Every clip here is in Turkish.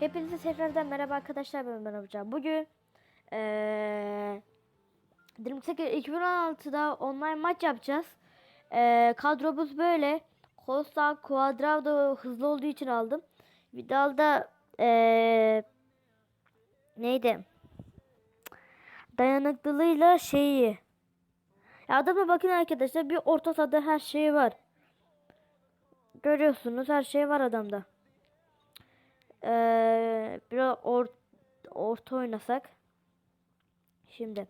Hepinize tekrardan merhaba arkadaşlar ben Ömer Hoca. Bugün eee 28 2016'da online maç yapacağız. Eee kadromuz böyle. Costa Cuadrado hızlı olduğu için aldım. Vidal'da eee neydi? Dayanıklılığıyla şeyi. Ya adama bakın arkadaşlar bir orta sahada her şey var. Görüyorsunuz her şey var adamda. Ee, biraz or, orta oynasak. Şimdi.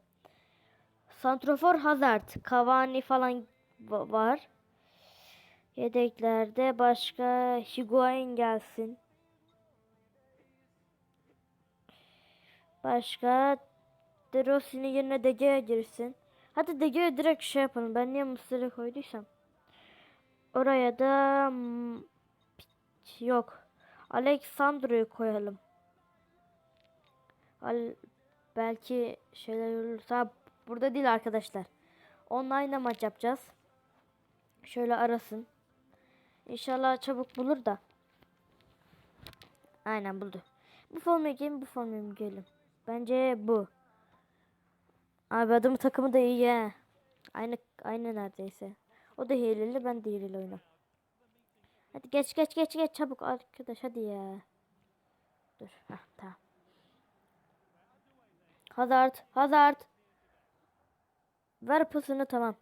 Santrofor Hazard, Cavani falan va- var. Yedeklerde başka Higuain gelsin. Başka De Rossi'nin yerine De Gea girsin. Hadi De direkt şey yapalım. Ben niye Mısır'ı koyduysam. Oraya da hmm, yok. Alexandro'yu koyalım. Al belki şeyler olursa burada değil arkadaşlar. Online maç yapacağız. Şöyle arasın. İnşallah çabuk bulur da. Aynen buldu. Bu formayı giyelim, bu mı giyelim? Bence bu. Abi adamın takımı da iyi ya. Aynı aynı neredeyse. O da hileli, ben de hileli oynuyorum. Hadi geç geç geç geç çabuk arkadaş hadi ya. Dur. Heh, tamam. Hazard, Hazard. Ver pasını tamam.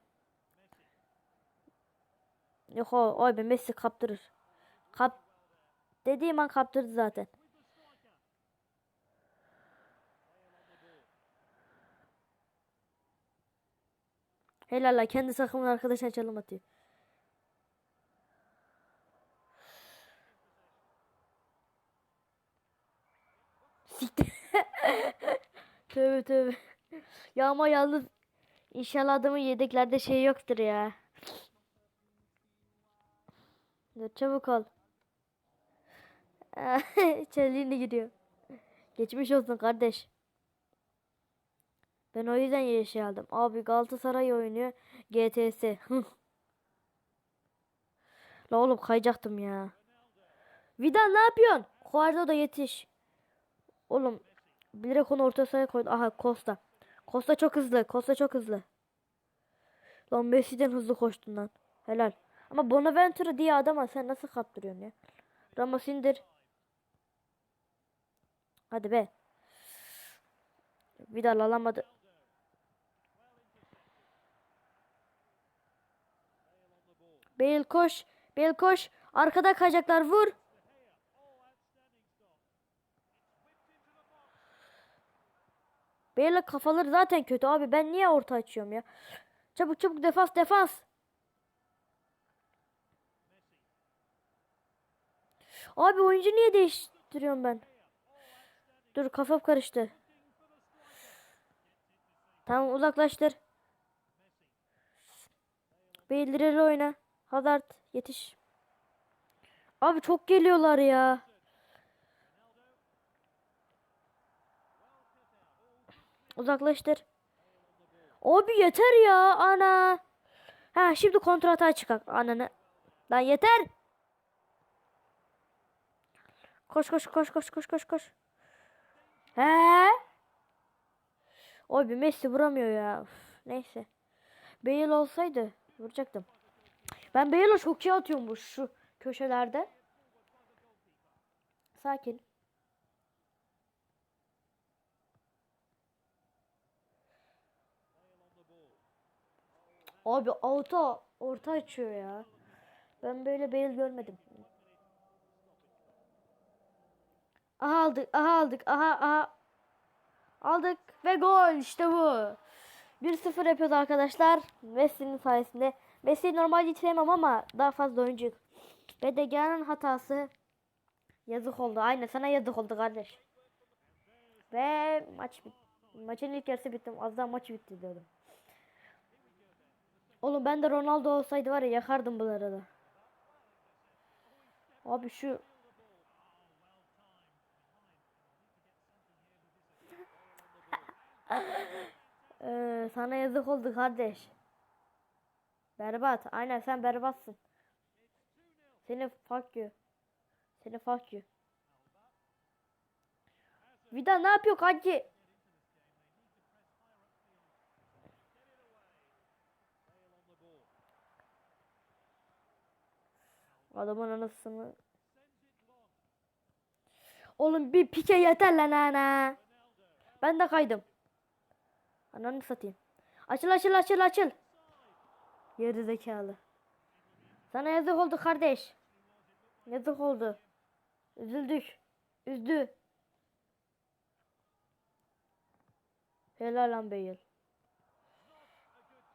Yok o, oy be Messi kaptırır. Kap dediğim an kaptırdı zaten. Helal la kendi takımın arkadaşına çalım atıyor. Tövbe tövbe. Ya ama yalnız inşallah adamın yedeklerde şey yoktur ya. Dur çabuk ol. Çeliğine gidiyor. Geçmiş olsun kardeş. Ben o yüzden yeşil aldım. Abi Galatasaray oynuyor. GTS. La oğlum kayacaktım ya. Vidal ne yapıyorsun? Kuarda da yetiş. Oğlum bilerek onu orta sahaya koydu. Aha Costa. Costa çok hızlı. Costa çok hızlı. Lan Messi'den hızlı koştun lan. Helal. Ama Bonaventura diye adama sen nasıl kaptırıyorsun ya? Ramos indir. Hadi be. Vidal alamadı. Bale koş. Bale koş. Arkada kayacaklar. Vur. Bale kafaları zaten kötü abi. Ben niye orta açıyorum ya? Çabuk çabuk defans defans. Abi oyuncu niye değiştiriyorum ben? Dur kafam karıştı. Tamam uzaklaştır. Beyleri oyna. Hazard yetiş. Abi çok geliyorlar ya. Uzaklaştır. Abi yeter ya ana. Ha şimdi kontrata çıkak ananı. Lan yeter. Koş koş koş koş koş koş koş. He? Abi Messi vuramıyor ya. Üf, neyse. Bale olsaydı vuracaktım. Ben Bale'a çok iyi atıyorum bu şu köşelerde. Sakin. Abi orta orta açıyor ya. Ben böyle Bale görmedim. Aha aldık, aha aldık, aha aha. Aldık ve gol işte bu. 1-0 yapıyoruz arkadaşlar. Messi'nin sayesinde. Messi'yi normalde hiç ama daha fazla oyuncu. Ve de gelen hatası yazık oldu. Aynen sana yazık oldu kardeş. Ve maç Maçın ilk yarısı bitti. Az daha maç bitti diyordum. Oğlum ben de Ronaldo olsaydı var ya yakardım bunları da. Abi şu Ee, sana yazık oldu kardeş. Berbat. Aynen sen berbatsın. Seni fuck you. Seni fuck you. Vida ne yapıyor kanki? Adamın anasını. Oğlum bir pike yeter lan ana. Ben de kaydım. Ananı satayım. Açıl açıl açıl açıl. Geri zekalı. Sana yazık oldu kardeş. Yazık oldu. Üzüldük. Üzdü. Helal lan Beyil.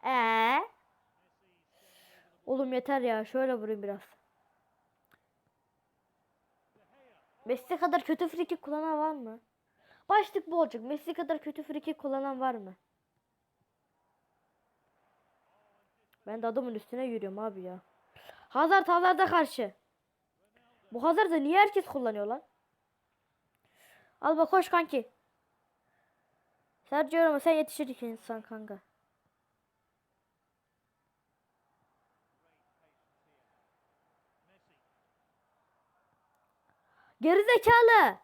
Ee? Oğlum yeter ya. Şöyle vurayım biraz. Messi kadar kötü friki kullanan var mı? Başlık bu olacak. Messi kadar kötü friki kullanan var mı? Ben de adamın üstüne yürüyorum abi ya. Hazard Hazard'a karşı. Bu Hazard'ı niye herkes kullanıyor lan? Al bak koş kanki. Sergio Ramos sen yetişir insan kanka. Gerizekalı.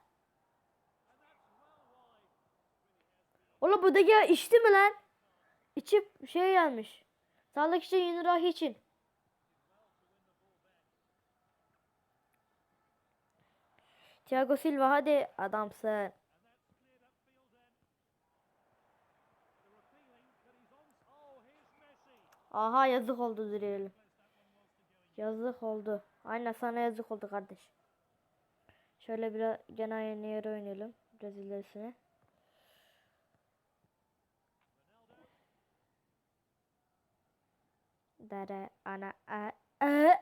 Oğlum bu da ya içti mi lan? İçip şey gelmiş. Sağlık için Yunurah için. Thiago Silva hadi adamsın. Aha yazık oldu diyelim. Yazık oldu. Aynen sana yazık oldu kardeş. Şöyle biraz gene aynı yere oynayalım. Biraz ilerisine. Dere ana a, a.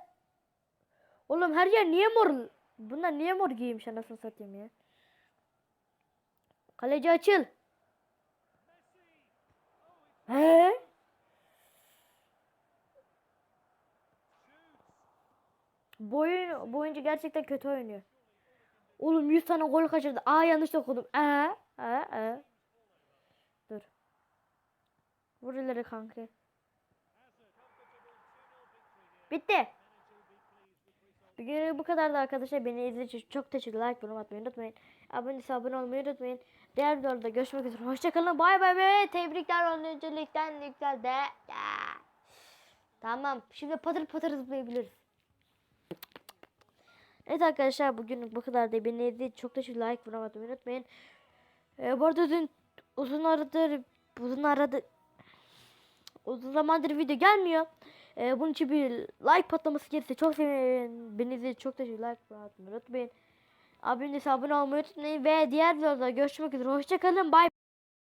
Oğlum her yer niye mor? Bunlar niye mor giymiş anasını satayım ya. Kaleci açıl. He? Bu bu oyuncu gerçekten kötü oynuyor. Oğlum 100 tane gol kaçırdı. Aa yanlış okudum. Ee, ee, ee. Dur. Vur ileri kanki. Bitti. Bugün bu kadardı arkadaşlar. Beni izlediğiniz için çok teşekkürler. Like, yorum atmayı unutmayın. Abone, abone olmayı unutmayın. Diğer videolarda görüşmek üzere. Hoşçakalın. Bay bay ve tebrikler oyunculikten yükseldi. Ya. Tamam. Şimdi patır patır zıplayabiliriz. Evet arkadaşlar bugün bu kadar da beni izlediğiniz çok teşekkürler. Like, yorum atmayı unutmayın. Ee, bu arada dün uzun aradır uzun aradı uzun zamandır video gelmiyor. Ee, bunun için bir like patlaması gelirse çok sevinirim. Beni izlediğiniz çok teşekkürler. Like atmayı unutmayın. Abone, abone olmayı unutmayın ve diğer videoda görüşmek üzere. Hoşçakalın. Bye.